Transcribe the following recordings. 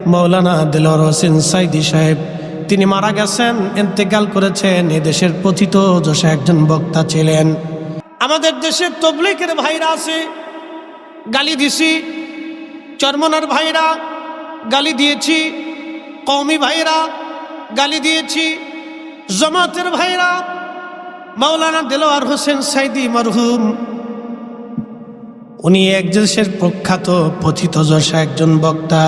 মৌলানা দিলর হোসেন সাইদি সাহেব, তিনি মারা গেছেন এন্তেকাল করেছেন, এ দেশের পথিত যশা একজন বক্তা ছিলেন। আমাদের দেশের তবলিকের ভাইরা আছে, গালি দিছি, চরমনার ভাইরা গালি দিয়েছি কৌমি ভাইরা গালি দিয়েছি, জমাতের ভাইরা মাওলানা দেলোয়ার হোসেন সাইদি মরহুম। উনি এক দেশের প্রখ্যাত পথিত যশা একজন বক্তা।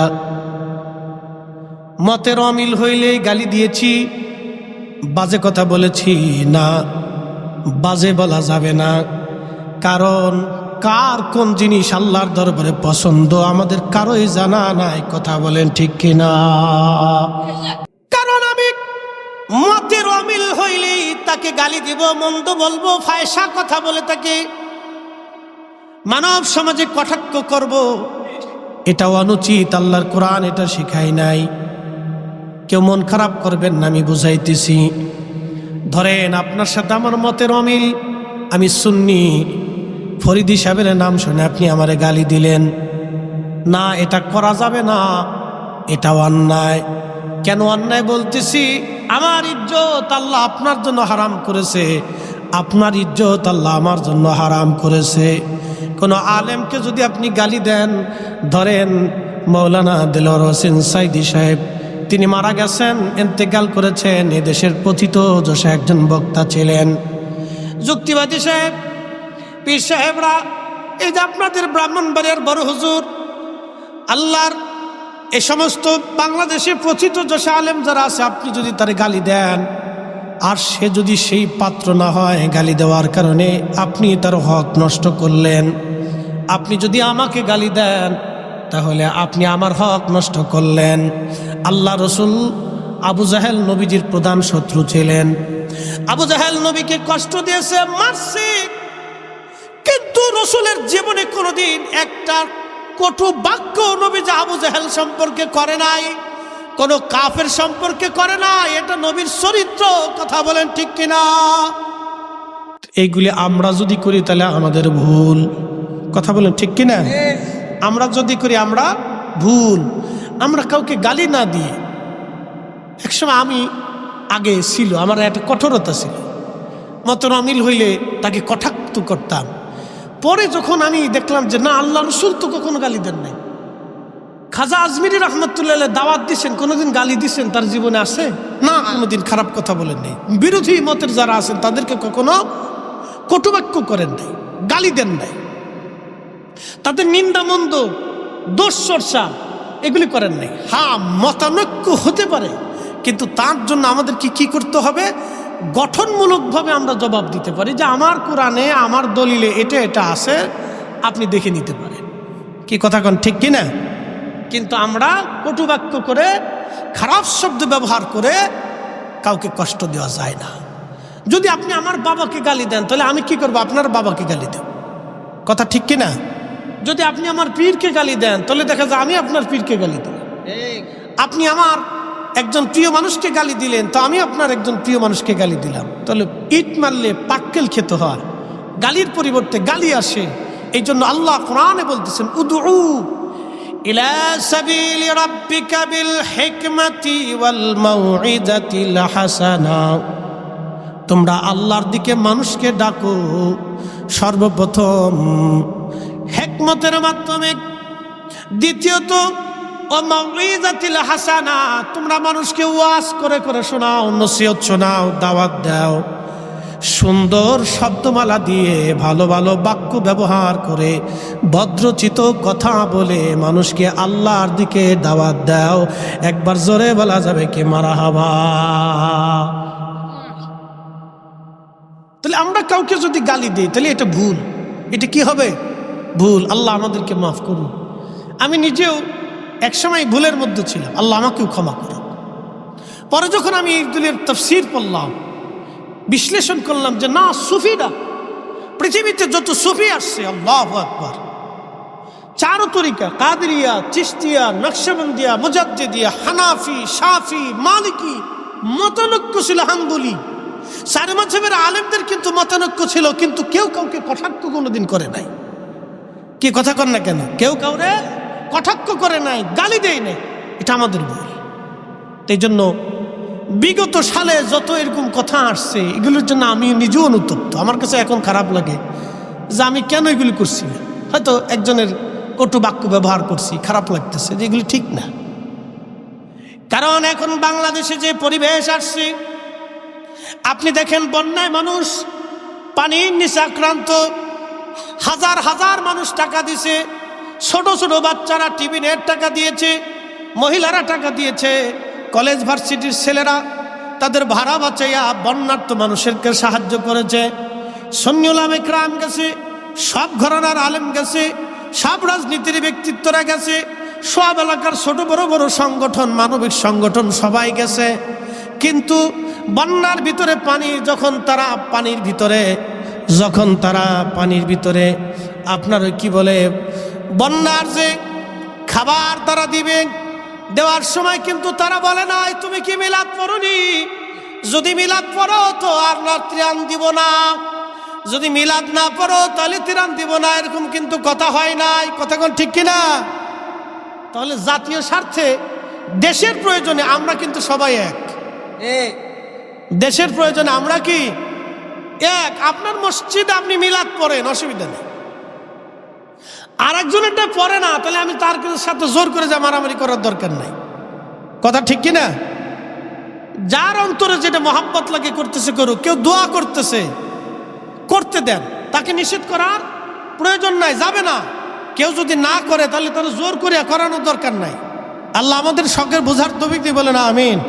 মতের অমিল হইলে গালি দিয়েছি। বাজে কথা বলেছি না, বাজে বলা যাবে না। কারণ কার কোন জিনিস আল্লাহর দরবারে পছন্দ, আমাদের কারোই জানা নাই কথা বলেন ঠিক কিনা। কারণ আমি মতের অমিল হইলেই তাকে গালি দিব, মন্দ বলব, ফায়সা কথা বলে তাকে মানব সমাজে কটাক্ষ করব। এটা অনুচিত, আল্লাহর কোরআন এটা শিখাই নাই। কেউ মন খারাপ করবেন না, আমি বুঝাইতেছি। ধরেন আপনার সাথে আমার মতের অমিল, আমি শুননি ফরিদি সাহেবের নাম শুনে আপনি আমারে গালি দিলেন। না, এটা করা যাবে না, এটা অন্যায়। কেন অন্যায় বলতেছি? আমার ইজ্জত আল্লাহ আপনার জন্য হারাম করেছে। আপনার ইজ্জত আল্লাহ আমার জন্য হারাম করেছে। কোনো আলেমকে যদি আপনি গালি দেন, ধরেন মৌলানা দিলর হোসেন সাইদি সাহেব তিনি মারা গেছেন এন্তেকাল করেছেন, এ দেশের পথিত যশা একজন বক্তা ছিলেন। যুক্তিবাদী সাহেব, পীর সাহেবরা, এই যে আপনাদের ব্রাহ্মণ ব্রাহ্মণবাড়িয়ার বড় হুজুর, আল্লাহর এ সমস্ত বাংলাদেশে প্রথিত যশা আলেম যারা আছে, আপনি যদি তার গালি দেন, আর সে যদি সেই পাত্র না হয় গালি দেওয়ার কারণে আপনি তার হক নষ্ট করলেন। আপনি যদি আমাকে গালি দেন তাহলে আপনি আমার হক নষ্ট করলেন। আল্লাহ রসুল আবু জাহেল নবীজির প্রধান শত্রু ছিলেন। আবু জাহেল নবীকে কষ্ট দিয়েছে, মারছে। কিন্তু রসুলের জীবনে কোনোদিন একটা কটু বাক্য নবী যে আবু জাহেল সম্পর্কে করে নাই, কোন কাফের সম্পর্কে করে নাই, এটা নবীর চরিত্র, কথা বলেন ঠিক কিনা? এইগুলি আমরা যদি করি তাহলে আমাদের ভুল। কথা বলেন ঠিক কিনা? আমরা যদি করি, আমরা ভুল। আমরা কাউকে গালি না দিয়ে। একসময় আমি আগে ছিল, আমার একটা কঠোরতা ছিল। মতন অমিল হইলে তাকে কটাক্ত করতাম। পরে যখন আমি দেখলাম যে, না, আল্লাহ রসুল তো কখনো গালি দেন নাই। খাজা আজমিরি রহমতুল্লাহ দাওয়াত দিচ্ছেন কোনোদিন গালি দিচ্ছেন তার জীবনে আছে? না, কোনোদিন খারাপ কথা বলেন নেই। বিরোধী মতের যারা আছেন, তাদেরকে কখনো কটুবাক্য করেন নাই, গালি দেন নাই। তাদের নিন্দা মন্দ, দোষ চর্চা, এগুলি করেন নাই। হ্যাঁ মতানৈক্য হতে পারে, কিন্তু তার জন্য আমাদেরকে কি করতে হবে? গঠনমূলকভাবে আমরা জবাব দিতে পারি যে আমার কোরআনে, আমার দলিলে এটা এটা আছে, আপনি দেখে নিতে পারেন। কি কথা কন, ঠিক কি না কিন্তু আমরা কটুবাক্য করে, খারাপ শব্দ ব্যবহার করে কাউকে কষ্ট দেওয়া যায় না। যদি আপনি আমার বাবাকে গালি দেন, তাহলে আমি কি করব? আপনার বাবাকে গালি দেব। কথা ঠিক কি না যদি আপনি আমার পীরকে গালি দেন তাহলে দেখা যায় আমি আপনার পীরকে গালি দেব আপনি আমার একজন প্রিয় মানুষকে গালি দিলেন তো আমি আপনার একজন প্রিয় মানুষকে গালি দিলাম। তাহলে ইট মারলে পাক্কেল খেতে হয় গালির পরিবর্তে গালি আসে। এই জন্য আল্লাহ কোরআনে বলতেছেন উদু তোমরা আল্লাহর দিকে মানুষকে ডাকো সর্বপ্রথম হেকমতের মাধ্যমে। দ্বিতীয়ত হাসানা, তোমরা মানুষকে ওয়াজ করে করে শোনাও, নসিহত শোনাও, দাওয়াত দাও। সুন্দর শব্দমালা দিয়ে ভালো ভালো বাক্য ব্যবহার করে ভদ্রচিত কথা বলে মানুষকে আল্লাহর দিকে দাওয়াত দাও। একবার জোরে বলা যাবে কে মারা হাবা তাহলে আমরা কাউকে যদি গালি দিই, তাহলে এটা ভুল। এটা কি হবে? ভুল, আল্লাহ আমাদেরকে মাফ করুন। আমি নিজেও একসময় ভুলের মধ্যে ছিলাম, আল্লাহ আমাকেও ক্ষমা করুন। পরে যখন আমি এই দুলের তফসির পড়লাম, বিশ্লেষণ করলাম যে না, সুফিরা, পৃথিবীতে যত সুফি আসছে, আল্লাহ আকবার। চারো তরিকা, কাদরিয়া চিস্তিয়া নকশবন্দিয়া, মুজাদ্দিদিয়া, হানাফি সাফি মালিকি মতানৈক্য ছিল হাঙ্গুলি সারে মাঝহের আলেমদের কিন্তু মতানক্য ছিল, কিন্তু কেউ কাউকে কটাক্ষ কোনোদিন করে নাই। কি কথা কর না কেন? কেউ কাউরে কটাক্ষ করে নাই, গালি দেয় নাই। এটা আমাদের ভুল। এই জন্য বিগত সালে যত এরকম কথা আসছে, এগুলোর জন্য আমি নিজেও অনুতপ্ত। আমার কাছে এখন খারাপ লাগে যে আমি কেন এগুলি করছি না? হয়তো একজনের কটু বাক্য ব্যবহার করছি, খারাপ লাগতেছে যে এগুলি ঠিক না। কারণ এখন বাংলাদেশে যে পরিবেশ আসছে, আপনি দেখেন বন্যায় মানুষ পানির নিচে আক্রান্ত। হাজার হাজার মানুষ টাকা দিছে। ছোট ছোট বাচ্চারা টিভি নেট টাকা দিয়েছে, মহিলারা টাকা দিয়েছে, কলেজ ভার্সিটির ছেলেরা তাদের ভাড়া বাঁচাইয়া বন্যার্থ মানুষেরকে সাহায্য করেছে। সন্ন্যুলাম একরাম গেছে, সব ঘরানার আলেম গেছে, সব রাজনীতির ব্যক্তিত্বরা গেছে, সব এলাকার ছোট, বড় বড় সংগঠন, মানবিক সংগঠন সবাই গেছে। কিন্তু বন্যার ভিতরে পানি, যখন তারা পানির ভিতরে যখন তারা পানির ভিতরে আপনার কি বলে বন্যার যে খাবার তারা দিবে দেওয়ার সময় কিন্তু তারা বলে নাই তুমি কি মিলাদ পড়নি? যদি মিলাদ পড়ো তো আর না ত্রাণ দিব না। যদি মিলাদ না পড়ো তাহলে ত্রাণ দিব না। এরকম কিন্তু কথা হয় নাই। কথা কোন ঠিক কিনা? তাহলে জাতীয় স্বার্থে দেশের প্রয়োজনে আমরা কিন্তু সবাই এক। দেশের প্রয়োজনে আমরা কি এক, আপনার মসজিদে আপনি মিলাদ পড়েন, অসুবিধা নেই। আর একজনেরটা পড়ে না, তাহলে আমি তার সাথে জোর করে যা মারামারি করার দরকার নাই। কথা ঠিক কিনা? যার অন্তরে যেটা মহাব্বত লাগে করতেছে করুক, কেউ দোয়া করতেছে, করতে দেন। তাকে নিষেধ করার প্রয়োজন নাই, যাবে না। কেউ যদি না করে, তাহলে তাহলে জোর করে করানোর দরকার নাই। আল্লাহ আমাদের শখের বোঝার তবিক বলে না আমিন।